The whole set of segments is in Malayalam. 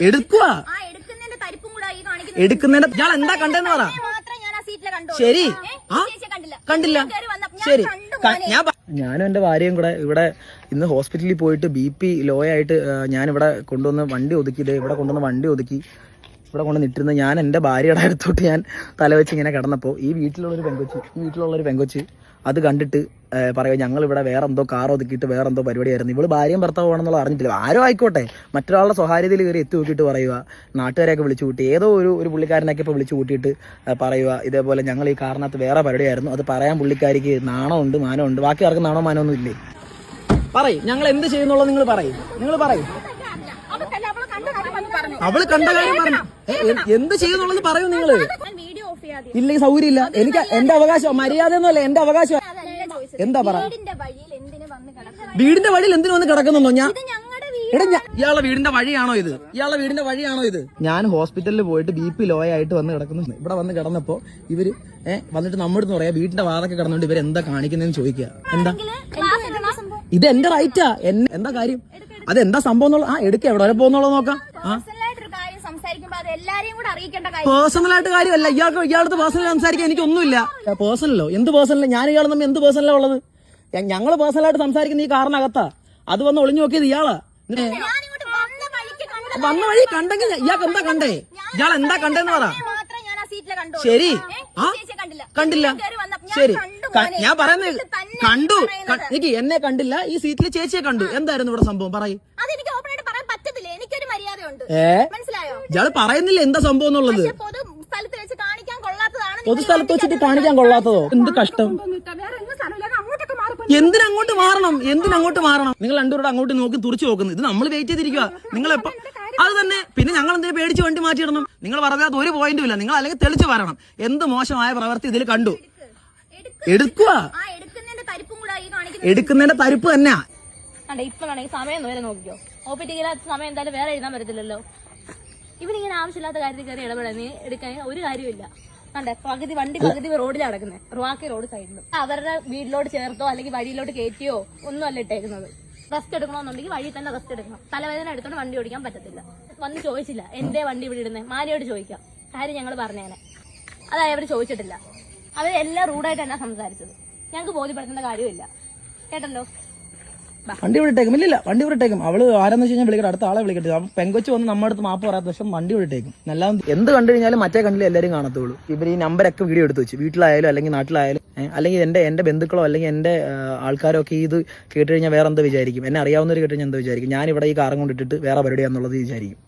എടുക്കുക ആ എടുക്കുന്നതിന്റെ ഇയാൾ എന്താ കണ്ടെന്ന് പറ. മാത്രം ഞാൻ ആ സീറ്റിൽ കണ്ടു ശരി? ആ? കണ്ടില്ല. ശരി. കണ്ടു ഞാൻ ഞാനും എന്റെ ഭാര്യയും കൂടെ ഇവിടെ ഇന്ന് ഹോസ്പിറ്റലിൽ പോയിട്ട് ബി പി ലോ ആയിട്ട് ഞാനിവിടെ ഞാൻ ഇവിടെ കൊണ്ടുവന്ന് വണ്ടി ഒതുക്കി ദേ ഇവിടെ കൊണ്ടുവന്ന് വണ്ടി ഒതുക്കി. ഇവിടെ കൊണ്ട് നിട്ടിരുന്ന ഞാൻ എന്റെ ഭാര്യയുടെ അടുത്തോട്ട് ഞാൻ തലവെച്ച് ഇങ്ങനെ കിടന്നപ്പോൾ ഈ വീട്ടിലുള്ളൊരു പെങ്കൊച്ച് ഈ വീട്ടിലുള്ളൊരു പെങ്കൊച്ച് അത് കണ്ടിട്ട് പറയുക ഞങ്ങളിവിടെ വേറെ എന്തോ കാർ ഒതുക്കിയിട്ട് വേറെ എന്തോ പരിപാടിയായിരുന്നു. ഇവൾ ഭാര്യയും ഭർത്താവാണെന്നുള്ള അറിഞ്ഞിട്ടില്ല. ആരോ ആയിക്കോട്ടെ. മറ്റൊരാളുടെ സ്വകാര്യതയിൽ കയറി എത്തി നോക്കിയിട്ട് പറയുക നാട്ടുകാരെയൊക്കെ വിളിച്ചു കൂട്ടി. ഏതോ ഒരു ഒരു പുള്ളിക്കാരനൊക്കെ ഇപ്പോൾ വിളിച്ചു കൂട്ടിയിട്ട് പറയുക ഇതേപോലെ ഞങ്ങൾ ഈ കാറിനകത്ത് വേറെ പരിപാടിയായിരുന്നു. അത് പറയാൻ പുള്ളിക്കാരിക്ക് നാണമുണ്ട് മാനമുണ്ട്. ബാക്കി ആർക്കും നാണോ മാനോ ഒന്നും ഇല്ലേ? പറയും. ഞങ്ങൾ എന്ത് ചെയ്യുന്നുള്ളത് നിങ്ങൾ പറയും. നിങ്ങൾ പറയും. അവൾ കണ്ട കാര്യം പറഞ്ഞു. എന്ത് ചെയ്യുന്നുള്ളത് പറയൂ നിങ്ങൾ. ഇല്ല സൗകര്യം ഇല്ല എനിക്ക് എന്റെ അവകാശം മര്യാദ ഒന്നുമല്ല എന്റെ അവകാശം. എന്താ പറ? വീടിന്റെ വഴിയിൽ എന്തിനു വന്ന് കിടക്കുന്നത് വീടിന്റെ വഴിയിൽ എന്തിനു വന്ന് കിടക്കുന്നുണ്ടോ ഞാൻ ഇത് ഞങ്ങളുടെ വീട് എടാ ഞാ- ഇയാളുടെ വീടിന്റെ വഴിയാണോ ഇത്? ഇയാളുടെ വീടിന്റെ വഴിയാണോ ഇത്? ഞാൻ ഹോസ്പിറ്റലിൽ പോയിട്ട് ബി പി ലോ ആയിട്ട് വന്ന് കിടക്കുന്നു. ഇവിടെ വന്ന് കിടന്നപ്പോ ഇവർ ഏഹ് വന്നിട്ട് നമ്മുടെ അടുത്ത് പറയാ വീടിന്റെ വാതൊക്കെ കിടന്നുകൊണ്ട് ഇവർ എന്താ കാണിക്കുന്നതെന്ന് ചോദിക്കുക എന്താ? ഇത് എന്റെ റൈറ്റാ എന്നെ എന്താ കാര്യം? അത് എന്താ സംഭവം എന്നുള്ള ആ എടുക്ക എവിടെ വരെ പോകുന്നുള്ളത് നോക്കാം. ആ കൂടെ അറിയിക്കേണ്ട കാര്യം. പേഴ്സണൽ ആയിട്ട് കാര്യമല്ല. ഇയാൾക്ക് ഇയാളടുത്ത് പേഴ്സണൽ സംസാരിക്കാൻ എനിക്കൊന്നുമില്ല പേഴ്സണലോ? എന്ത് പേഴ്സണലോ? ഞാൻ ഇയാൾ തമ്മിൽ എന്ത് പേഴ്സണലാ ഉള്ളത്? ഞങ്ങൾ പേഴ്സണലായിട്ട് സംസാരിക്കുന്ന ഈ കാറിനകത്താ. അത് വന്ന് ഒളിഞ്ഞു നോക്കിയത് ഇയാളാ. വന്ന വഴിക്ക് കണ്ട വന്ന വഴി കണ്ടെങ്കിൽ ഇയാൾക്ക് എന്താ കണ്ടേ? ഇയാൾ എന്താ കണ്ടെന്ന് പറ. മാത്രം ഞാൻ ആ സീറ്റിൽ കണ്ടു. ശരി. ആ? ചേച്ചിയെ കണ്ടില്ല. ശരി. കണ്ടു ഞാൻ പറയുന്നത് കണ്ടു. എനിക്ക് എന്നെ കണ്ടില്ല. ഈ സീറ്റിൽ ചേച്ചിയെ കണ്ടു. എന്തായിരുന്നു ഇവിടെ സംഭവം? പറയും അതെനിക്ക് ഓപ്പൺ ആയിട്ട് പറയാൻ പറ്റത്തില്ല എനിക്കൊരു മര്യാദയുണ്ട് ഏ? മനസ്സിലായോ? ഇയാൾ പറയുന്നില്ല എന്താ സംഭവം എന്നുള്ളത്. പൊതുസ്ഥലത്ത് സ്ഥലത്ത് വെച്ച് കാണിക്കാൻ കൊള്ളാത്തതാണ് നിങ്ങൾ സ്ഥലത്ത് വെച്ചിട്ട് കാണിക്കാൻ കൊള്ളാത്തതോ? എന്ത് കഷ്ടം? വേറെ എങ്ങും സ്ഥലമില്ലാതെ അങ്ങോട്ടൊക്കെ മാറി എന്തിനങ്ങോട്ട് മാറണം? എന്തിനങ്ങോട്ട് മാറണം? നിങ്ങൾ രണ്ടുപേരോട് അങ്ങോട്ട് നോക്കി തുറച്ചു നോക്കുന്നു. ഇത് നമ്മൾ വെയിറ്റ് ചെയ്തിരിക്കുക നിങ്ങൾ എപ്പോ അത് തന്നെ. പിന്നെ ഞങ്ങൾ എന്തിനാ പേടിച്ച് വണ്ടി മാറ്റിയിടണം നിങ്ങൾ പറഞ്ഞാൽ ഒരു പോയിന്റും ഇല്ല. നിങ്ങൾ അല്ലെങ്കിൽ തെളിച്ച് പറയണം എന്ത് മോശമായ പ്രവൃത്തി ഇതിൽ കണ്ടു? എടുക്കുക ആ എടുക്കുന്നതിന്റെ തരിപ്പും തന്നെയാ. ഇപ്പൊ സമയം നോക്കിക്കോ. ഒ പി ടിക്കലാത്ത സമയം എന്തായാലും വേറെ എഴുതാൻ പറ്റത്തില്ലല്ലോ. ഇവനിങ്ങനെ ആവശ്യമില്ലാത്ത കാര്യത്തിൽ കയറി ഇടപെടാൻ നീ എടുക്കാൻ ഒരു കാര്യമില്ല കണ്ടേ പകുതി വണ്ടി പകുതി റോഡിൽ കിടക്കുന്നത് റുവാക്കി റോഡ് സൈഡിലും. അവരുടെ വീട്ടിലോട്ട് ചേർത്തോ അല്ലെങ്കിൽ വഴിയിലോട്ട് കയറ്റിയോ ഒന്നും അല്ല ഇട്ടേക്കുന്നത്. റെസ്റ്റ് എടുക്കണമെന്നുണ്ടെങ്കിൽ വഴി തന്നെ റെസ്റ്റ് എടുക്കണം. തലവേദന എടുത്തോണ്ട് വണ്ടി ഓടിക്കാൻ പറ്റത്തില്ല. വന്ന് ചോദിച്ചില്ല എന്റെ വണ്ടി ഇവിടെ ഇടുന്നത് മാനിയോട് ചോദിക്കാം. കാര്യം ഞങ്ങൾ പറഞ്ഞേനെ. അതായത് അവർ ചോദിച്ചിട്ടില്ല. അവർ എല്ലാം റൂഡായിട്ട് തന്നെ സംസാരിച്ചത്. ഞങ്ങൾക്ക് ബോധ്യപ്പെടുത്തേണ്ട കാര്യമില്ല കേട്ടല്ലോ? വണ്ടി വിട്ടേക്കും ഇല്ലില്ല വണ്ടി വിട്ടേക്കും അവൾ ആരെന്ന് വെച്ച് കഴിഞ്ഞാൽ വിളിക്കട്ടെ. അടുത്ത ആളെ വിളിക്കട്ടെ. അപ്പൊ പെങ്കൊച്ച് വന്ന് നമ്മുടെ അടുത്ത് മാപ്പ് പറയാത്ത ദിവസം വണ്ടി വിട്ടേക്കും എല്ലാം എന്ത് കണ്ടു കഴിഞ്ഞാലും മറ്റേ കണ്ടില്ല എല്ലാരും കാണത്തുള്ളൂ. ഇവർ ഈ നമ്പരൊക്കെ വീഡിയോ എടുത്ത് വെച്ച്. വീട്ടിലായാലും അല്ലെങ്കിൽ നാട്ടിലായാലും അല്ലെങ്കിൽ എന്റെ എന്റെ ബന്ധുക്കളോ അല്ലെങ്കിൽ എന്റെ ആൾക്കാരോ ഒക്കെ ഇത് കേട്ട് കഴിഞ്ഞാൽ വേറെ എന്താ വിചാരിക്കും? എന്നെ അറിയാവുന്നവർ കേട്ട് കഴിഞ്ഞാൽ എന്ത് വിചാരിക്കും? ഞാൻ ഇവിടെ ഈ കാറും കൊണ്ടിട്ടിട്ട് വേറെ പരിപാടിയാന്നുള്ളത് വിചാരിക്കും.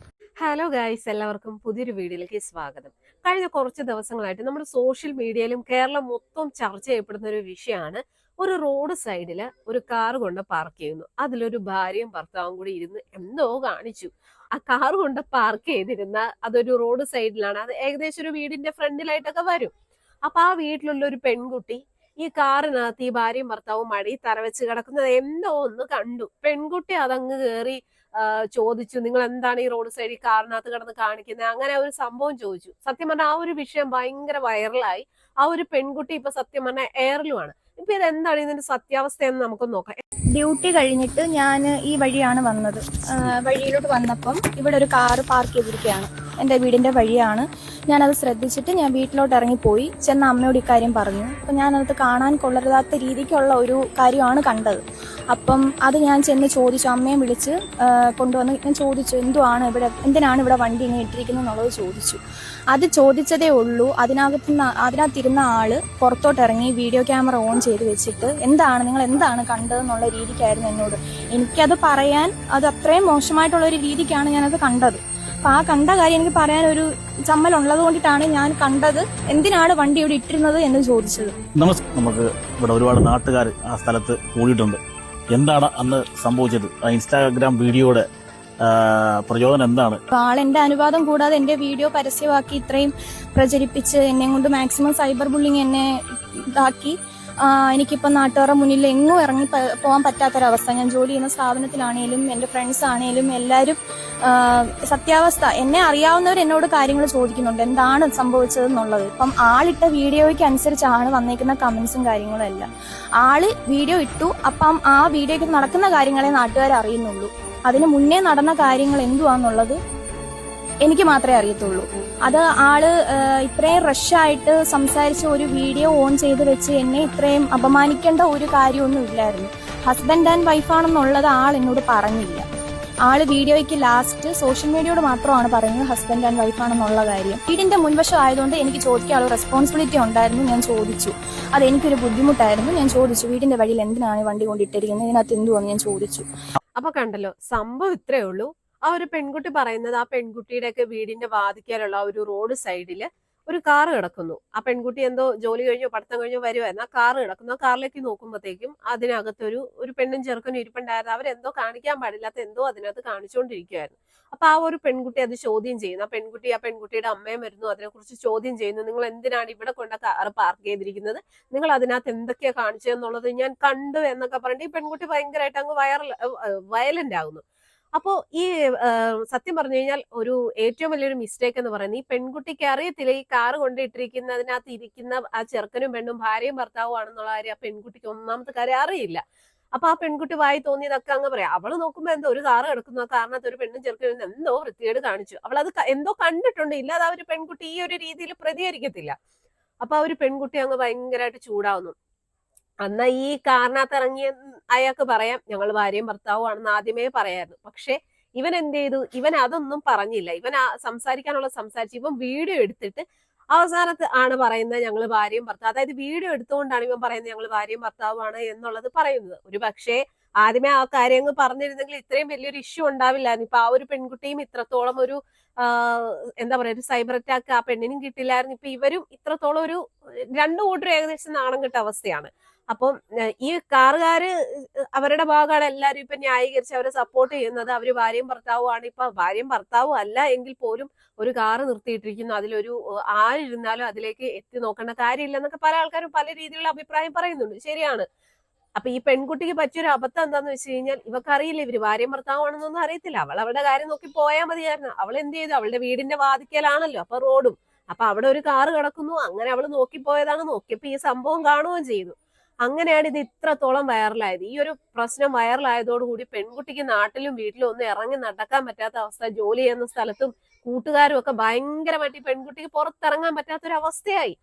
ഹലോ ഗായ്സ് എല്ലാവർക്കും പുതിയൊരു വീഡിയോയിലേക്ക് സ്വാഗതം. കഴിഞ്ഞ കുറച്ച് ദിവസങ്ങളായിട്ട് നമ്മുടെ സോഷ്യൽ മീഡിയയിലും കേരളം മൊത്തം ചർച്ച ചെയ്യപ്പെടുന്ന ഒരു വിഷയമാണ് ഒരു റോഡ് സൈഡിൽ ഒരു കാർ കൊണ്ട് പാർക്ക് ചെയ്യുന്നു. അതിലൊരു ഭാര്യയും ഭർത്താവും കൂടി ഇരുന്ന് എന്തോ കാണിച്ചു. ആ കാർ കൊണ്ട് പാർക്ക് ചെയ്തിരുന്ന അതൊരു റോഡ് സൈഡിലാണ്. അത് ഏകദേശം ഒരു വീടിന്റെ ഫ്രണ്ടിലായിട്ടൊക്കെ വരും. അപ്പൊ ആ വീട്ടിലുള്ള ഒരു പെൺകുട്ടി ഈ കാറിനകത്ത് ഈ ഭാര്യയും ഭർത്താവും മടി തറവെച്ച് കിടക്കുന്നത് എന്തോ ഒന്ന് കണ്ടു. പെൺകുട്ടി അതങ്ങ് കയറി ചോദിച്ചു നിങ്ങൾ എന്താണ് ഈ റോഡ് സൈഡിൽ കാറിനകത്ത് കിടന്ന് കാണിക്കുന്നത് അങ്ങനെ ഒരു സംഭവം ചോദിച്ചു. സത്യം പറഞ്ഞാൽ ആ ഒരു വിഷയം ഭയങ്കര വൈറലായി ആ ഒരു പെൺകുട്ടി ഇപ്പൊ സത്യം പറഞ്ഞാൽ എയറിലുമാണ്. ഇപ്പൊ ഇത് എന്താണ് ഇതിന്റെ സത്യാവസ്ഥ എന്ന് നമുക്ക് നോക്കാം. ഡ്യൂട്ടി കഴിഞ്ഞിട്ട് ഞാൻ ഈ വഴിയാണ് വന്നത്. വഴിയിലോട്ട് വന്നപ്പം ഇവിടെ ഒരു കാറ് പാർക്ക് ചെയ്തിരിക്കുകയാണ്. എന്റെ വീടിന്റെ വഴിയാണ്. ഞാനത് ശ്രദ്ധിച്ചിട്ട് ഞാൻ വീട്ടിലോട്ട് ഇറങ്ങിപ്പോയി ചെന്ന അമ്മയോട് ഇക്കാര്യം പറഞ്ഞു. അപ്പം ഞാനത് കാണാൻ കൊള്ളരുതാത്ത രീതിക്കുള്ള ഒരു കാര്യമാണ് കണ്ടത്. അപ്പം അത് ഞാൻ ചെന്ന് ചോദിച്ചു. അമ്മയെ വിളിച്ച് കൊണ്ടുവന്ന് ഞാൻ ചോദിച്ചു എന്തുവാണ് ഇവിടെ എന്തിനാണ് ഇവിടെ വണ്ടി ഇങ്ങനെ ഇട്ടിരിക്കുന്നത്? എന്നുള്ളത് ചോദിച്ചു. അത് ചോദിച്ചതേ ഉള്ളൂ. അതിനകത്ത് അതിനകത്തിരുന്ന ആൾ പുറത്തോട്ട് ഇറങ്ങി വീഡിയോ ക്യാമറ ഓൺ ചെയ്ത് വെച്ചിട്ട് എന്താണ് നിങ്ങൾ എന്താണ് കണ്ടതെന്നുള്ള രീതിക്കായിരുന്നു എന്നോട്. എനിക്കത് പറയാൻ അത് അത്രയും മോശമായിട്ടുള്ള ഒരു രീതിക്കാണ് ഞാനത് കണ്ടത്. അപ്പൊ ആ കണ്ട കാര്യം എനിക്ക് പറയാൻ ഒരു ചമ്മൽ ഉള്ളത് കൊണ്ടിട്ടാണ് ഞാൻ കണ്ടത്. എന്തിനാണ് വണ്ടി ഇവിടെ ഇട്ടിരുന്നത് എന്ന് ചോദിച്ചത്. നമസ്കാരം നമുക്ക് ഇവിടെ ഒരുപാട് നാട്ടുകാർ ആ സ്ഥലത്ത് കൂടിയിട്ടുണ്ട്. എന്താണ് അന്ന് സംഭവിച്ചത്? ആ ഇൻസ്റ്റാഗ്രാം വീഡിയോയുടെ പ്രയോജനം പ്രചോദനം എന്താണ്? ആളെന്റെ അനുവാദം കൂടാതെ എന്റെ വീഡിയോ പരസ്യമാക്കി ഇത്രയും പ്രചരിപ്പിച്ച് എന്നെ കൊണ്ട് മാക്സിമം സൈബർ ബുള്ളിങ് എന്നെ ഇതാക്കി. ആ, എനിക്കിപ്പോ നാട്ടുകാരുടെ മുന്നിൽ എങ്ങും ഇറങ്ങി പോകാൻ പറ്റാത്തൊരവസ്ഥ. ഞാൻ ജോലി ചെയ്യുന്ന സ്ഥാപനത്തിലാണേലും എന്റെ ഫ്രണ്ട്സ് ആണേലും എല്ലാവരും സത്യാവസ്ഥ. എന്നെ അറിയാവുന്നവർ എന്നോട് കാര്യങ്ങൾ ചോദിക്കുന്നുണ്ട്. എന്താണ് സംഭവിച്ചത് എന്നുള്ളത് ഇപ്പം ആളിട്ട വീഡിയോയ്ക്ക് അനുസരിച്ചാണ് വന്നേക്കുന്ന കമൻസും കാര്യങ്ങളും എല്ലാം. ആൾ വീഡിയോ ഇട്ടു. അപ്പം ആ വീഡിയോയ്ക്ക് നടക്കുന്ന കാര്യങ്ങളെ നാട്ടുകാർ അറിയുന്നുള്ളൂ അതിന് മുന്നേ നടന്ന കാര്യങ്ങൾ എന്തുവാന്നുള്ളത് എനിക്ക് മാത്രമേ അറിയത്തുള്ളൂ. അത് ആൾ ഇത്രയും റഷായിട്ട് സംസാരിച്ച് ഒരു വീഡിയോ ഓൺ ചെയ്ത് വെച്ച് എന്നെ ഇത്രയും അപമാനിക്കേണ്ട ഒരു കാര്യമൊന്നും ഇല്ലായിരുന്നു. ഹസ്ബൻഡ് ആൻഡ് വൈഫാണെന്നുള്ളത് ആൾ എന്നോട് പറഞ്ഞില്ല. ആൾ വീഡിയോയ്ക്ക് ലാസ്റ്റ് സോഷ്യൽ മീഡിയയോട് മാത്രമാണ് പറയുന്നത് ഹസ്ബൻഡ് ആൻഡ് വൈഫാണെന്നുള്ള കാര്യം. വീടിന്റെ മുൻവശം ആയതുകൊണ്ട് എനിക്ക് ചോദിക്കാനുള്ള റെസ്പോൺസിബിലിറ്റി ഉണ്ടായിരുന്നു. ഞാൻ ചോദിച്ചു. അത് എനിക്കൊരു ബുദ്ധിമുട്ടായിരുന്നു. ഞാൻ ചോദിച്ചു വീടിന്റെ വഴിയിൽ എന്തിനാണ് വണ്ടി കൊണ്ടിട്ടിരിക്കുന്നത്? ഇതിനകത്ത് എന്തുവാന്ന്? ഞാൻ ചോദിച്ചു. അപ്പൊ കണ്ടല്ലോ സംഭവം ഇത്രയേ ഉള്ളൂ. ആ ഒരു പെൺകുട്ടി പറയുന്നത് ആ പെൺകുട്ടിയുടെ ഒക്കെ വീടിന്റെ വാതിക്കാലുള്ള ഒരു റോഡ് സൈഡിൽ ഒരു കാർ കിടക്കുന്നു. ആ പെൺകുട്ടി എന്തോ ജോലി കഴിഞ്ഞോ പഠിത്തം കഴിഞ്ഞോ വരുമായിരുന്നു ആ കാർ കിടക്കുന്നു. ആ കാറിലേക്ക് നോക്കുമ്പോഴത്തേക്കും അതിനകത്തൊരു ഒരു പെണ്ണും ചെറുക്കനും ഇരിപ്പുണ്ടായിരുന്നു. അവരെന്തോ കാണിക്കാൻ പാടില്ലാത്ത എന്തോ അതിനകത്ത് കാണിച്ചുകൊണ്ടിരിക്കുകയായിരുന്നു അപ്പൊ ആ ഒരു പെൺകുട്ടി അത് ചോദ്യം ചെയ്യുന്നു. ആ പെൺകുട്ടി ആ പെൺകുട്ടിയുടെ അമ്മയും വരുന്നു. അതിനെക്കുറിച്ച് ചോദ്യം ചെയ്യുന്നു. നിങ്ങൾ എന്തിനാണ് ഇവിടെ കൊണ്ട കാറ് പാർക്ക് ചെയ്തിരിക്കുന്നത്? നിങ്ങൾ അതിനകത്ത് എന്തൊക്കെയാ കാണിച്ചതെന്നുള്ളത് ഞാൻ കണ്ടു എന്നൊക്കെ പറഞ്ഞിട്ട് ഈ പെൺകുട്ടി ഭയങ്കരമായിട്ട് അങ്ങ് വയറൽ വയലന്റ് ആകുന്നു അപ്പോ ഈ സത്യം പറഞ്ഞു കഴിഞ്ഞാൽ ഒരു ഏറ്റവും വലിയൊരു മിസ്റ്റേക്ക് എന്ന് പറയുന്നത് ഈ പെൺകുട്ടിക്ക് അറിയത്തില്ല ഈ കാറ് കൊണ്ടിട്ടിരിക്കുന്നതിനകത്ത് ഇരിക്കുന്ന ആ ചെറുക്കനും പെണ്ണും ഭാര്യയും ഭർത്താവും ആണെന്നുള്ള കാര്യം ആ പെൺകുട്ടിക്ക് ഒന്നാമത്തെ കാര്യം അറിയില്ല. അപ്പൊ ആ പെൺകുട്ടി വായി തോന്നിയതൊക്കെ അങ്ങ് പറയാം. അവൾ നോക്കുമ്പോ എന്തോ ഒരു കാറ് കിടക്കുന്ന. കാരണത്ത് ഒരു പെണ്ണും ചെറുക്കനും എന്തോ വൃത്തികേട് കാണിച്ചു. അവൾ അത് എന്തോ കണ്ടിട്ടുണ്ട്. ഇല്ലാതെ ആ ഒരു പെൺകുട്ടി ഈ ഒരു രീതിയിൽ പ്രതികരിക്കത്തില്ല. അപ്പൊ ആ ഒരു പെൺകുട്ടി അങ്ങ് ഭയങ്കരമായിട്ട് ചൂടാവുന്നു. അന്ന ഈ കാറിനകത്ത് ഇറങ്ങിയ അയാൾക്ക് പറയാം ഞങ്ങൾ ഭാര്യയും ഭർത്താവും ആണെന്ന് ആദ്യമേ പറയായിരുന്നു. പക്ഷെ ഇവൻ എന്ത് ചെയ്തു? ഇവൻ അതൊന്നും പറഞ്ഞില്ല. ഇവൻ ആ സംസാരിക്കാനുള്ള സംസാരിച്ചു ഇവൻ വീഡിയോ എടുത്തിട്ട് അവസാനത്ത് ആണ് പറയുന്നത് ഞങ്ങൾ ഭാര്യയും ഭർത്താവ്. അതായത് വീഡിയോ എടുത്തുകൊണ്ടാണ് ഇവൻ പറയുന്നത് ഞങ്ങൾ ഭാര്യയും ഭർത്താവുമാണ് എന്നുള്ളത് പറയുന്നത്. ഒരു പക്ഷേ ആദ്യമേ ആ കാര്യം അങ്ങ് പറഞ്ഞിരുന്നെങ്കിൽ ഇത്രയും വലിയൊരു ഇഷ്യൂ ഉണ്ടാവില്ലായിരുന്നു. ഇപ്പൊ ആ ഒരു പെൺകുട്ടിയും ഇത്രത്തോളം ഒരു എന്താ പറയാ ഒരു സൈബർ അറ്റാക്ക് ആ പെണ്ണിനും കിട്ടില്ലായിരുന്നു. ഇപ്പൊ ഇവരും ഇത്രത്തോളം ഒരു രണ്ടു കൂട്ടരും ഏകദേശം നാണം കെട്ട അവസ്ഥയാണ്. അപ്പം ഈ കാറുകാര് അവരുടെ ഭാഗമാണ് എല്ലാവരും ഇപ്പൊ ന്യായീകരിച്ച് അവരെ സപ്പോർട്ട് ചെയ്യുന്നത്. അവർ ഭാര്യയും ഭർത്താവും ആണ് ഇപ്പൊ ഭാര്യയും ഭർത്താവും അല്ല എങ്കിൽ പോലും ഒരു കാറ് നിർത്തിയിട്ടിരിക്കുന്നു. അതിലൊരു ആരിരുന്നാലും അതിലേക്ക് എത്തി നോക്കേണ്ട കാര്യമില്ല എന്നൊക്കെ പല ആൾക്കാരും പല രീതിയിലുള്ള അഭിപ്രായം പറയുന്നുണ്ട്. ശരിയാണ്. അപ്പൊ ഈ പെൺകുട്ടിക്ക് പറ്റിയൊരു അബദ്ധം എന്താന്ന് വെച്ച് കഴിഞ്ഞാൽ ഇവക്കറിയില്ല ഇവർ ഭാര്യ ഭർത്താവാണെന്നൊന്നും അറിയത്തില്ല. അവൾ അവളുടെ കാര്യം നോക്കി പോയാൽ മതിയായിരുന്നു. അവൾ എന്ത് ചെയ്തു? അവളുടെ വീടിന്റെ വാതിക്കലാണല്ലോ അപ്പൊ റോഡും. അപ്പൊ അവിടെ ഒരു കാറ് കിടക്കുന്നു. അങ്ങനെ അവൾ നോക്കിപ്പോയതാണ് നോക്കിയപ്പോ ഈ സംഭവം കാണുകയും ചെയ്തു. അങ്ങനെയാണ് ഇത് ഇത്രത്തോളം വൈറലായത്. ഈ ഒരു പ്രശ്നം വൈറലായതോടുകൂടി പെൺകുട്ടിക്ക് നാട്ടിലും വീട്ടിലും ഒന്നും ഇറങ്ങി നടക്കാൻ പറ്റാത്ത അവസ്ഥ ജോലി ചെയ്യുന്ന സ്ഥലത്തും കൂട്ടുകാരും ഒക്കെ ഭയങ്കരമായിട്ട് പെൺകുട്ടിക്ക് പുറത്തിറങ്ങാൻ പറ്റാത്തൊരു അവസ്ഥയായി